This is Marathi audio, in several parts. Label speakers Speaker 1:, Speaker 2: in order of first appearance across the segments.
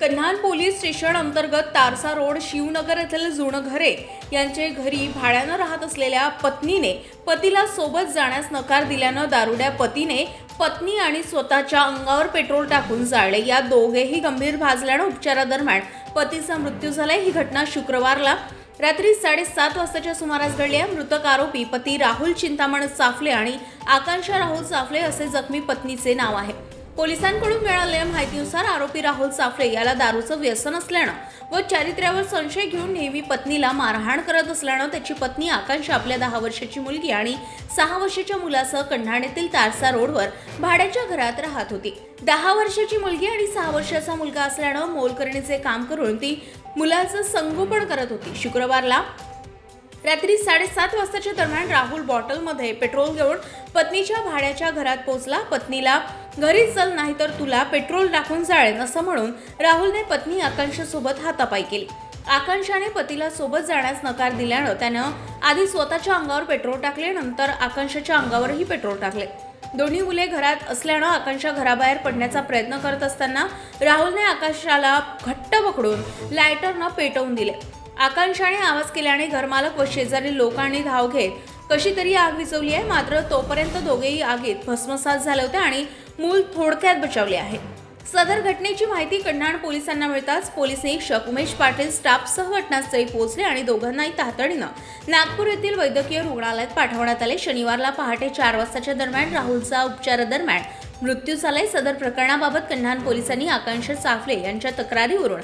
Speaker 1: कन्हान पोलीस स्टेशन अंतर्गत तारसा रोड शिवनगर येथील जुनं घरे यांचे घरी भाड्यानं राहत असलेल्या पत्नीने पतीला सोबत जाण्यास नकार दिल्यानं दारुड्या पतीने पत्नी आणि स्वतःच्या अंगावर पेट्रोल टाकून जाळले. या दोघेही गंभीर भाजल्यानं उपचारादरम्यान पतीचा मृत्यू झालाय. ही घटना शुक्रवारला रात्री साडेसात वाजताच्या सुमारास घडली आहे. मृतक आरोपी पती राहुल चिंतामण चाफले आणि आकांक्षा राहुल चाफले असे जखमी पत्नीचे नाव आहे. पोलिसांकडून मिळालेल्या माहितीनुसार आरोपी राहुल साफळे याला दारूचं व्यसन असल्यानं व चारित्र्यावर संशय घेऊन नेहमी पत्नीला मारहाण करत असल्यानं त्याची पत्नी आकांक्षा आपल्या दहा वर्षाची मुलगी आणि सहा वर्षाच्या मुलासह कंढाण्यातील तारसा रोडवर भाड्याच्या घरात राहत होती. दहा वर्षाची मुलगी आणि सहा वर्षाचा मुलगा असल्यानं मोलकरणीचे काम करून ती मुलाचं संगोपन करत होती. शुक्रवारला रात्री साडेसात वाजताच्या दरम्यान राहुल बॉटलमध्ये पेट्रोल घेऊन पत्नीच्या भाड्याच्या घरात पोहोचला. पत्नीला घरी चल नाही तर तुला पेट्रोल टाकून जाळेन असं म्हणून राहुलने पत्नी आकांक्षासोबत हातापाई केली. आकांक्षाने पतीला सोबत जाण्यास नकार दिल्यानं त्यानं आधी स्वतःच्या अंगावर पेट्रोल टाकले नंतर आकांक्षाच्या अंगावरही पेट्रोल टाकले. दोन्ही मुले घरात असल्यानं आकांक्षा घराबाहेर पडण्याचा प्रयत्न करत असताना राहुलने आकांक्षाला घट्ट पकडून लायटरनं पेटवून दिले. आकांक्षाने आवाज केल्याने घरमालक व शेजारी लोकांनी धाव घेत कशी तरी आग विझवली आहे मात्र तोपर्यंत दोघेही आगीत भस्मसात झाले होते आणि मूल थोडक्यात बचावले आहे सदर घटनेची माहिती कन्हाण पोलिसांना मिळताच पोलीस निरीक्षक उमेश पाटील स्टाफसह घटनास्थळी पोहोचले आणि दोघांनाही तातडीनं नागपूर येथील वैद्यकीय रुग्णालयात पाठवण्यात आले. शनिवारला पहाटे चार वाजताच्या दरम्यान राहुलचा उपचारादरम्यान मृत्यू झालाय. सदर प्रकरणाबाबत कन्हाण पोलिसांनी आकांक्षा चाफले यांच्या तक्रारीवरून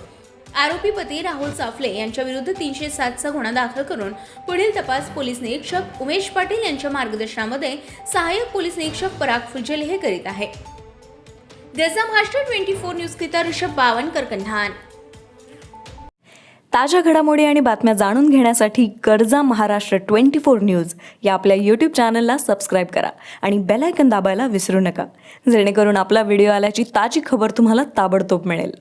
Speaker 1: आरोपी पती राहुल चाफले यांच्या विरुद्ध तीनशे सातचा गुन्हा दाखल करून पुढील तपास पोलीस निरीक्षक उमेश पाटील यांच्या मार्गदर्शनामध्ये सहाय्यक पोलीस निरीक्षक पराग फुजल हे करीत आहे. देसा महाराष्ट्र ट्वेंटी फोर न्यूजकरिता ऋषभ बावनकर कन्हान
Speaker 2: ताज्या घडामोडी आणि बातम्या जाणून घेण्यासाठी गरजा महाराष्ट्र ट्वेंटी फोर न्यूज या आपल्या यूट्यूब चॅनलला सबस्क्राईब करा आणि बेलायकन दाबायला विसरू नका. जेणेकरून आपला व्हिडिओ आल्याची ताजी खबर तुम्हाला ताबडतोब मिळेल.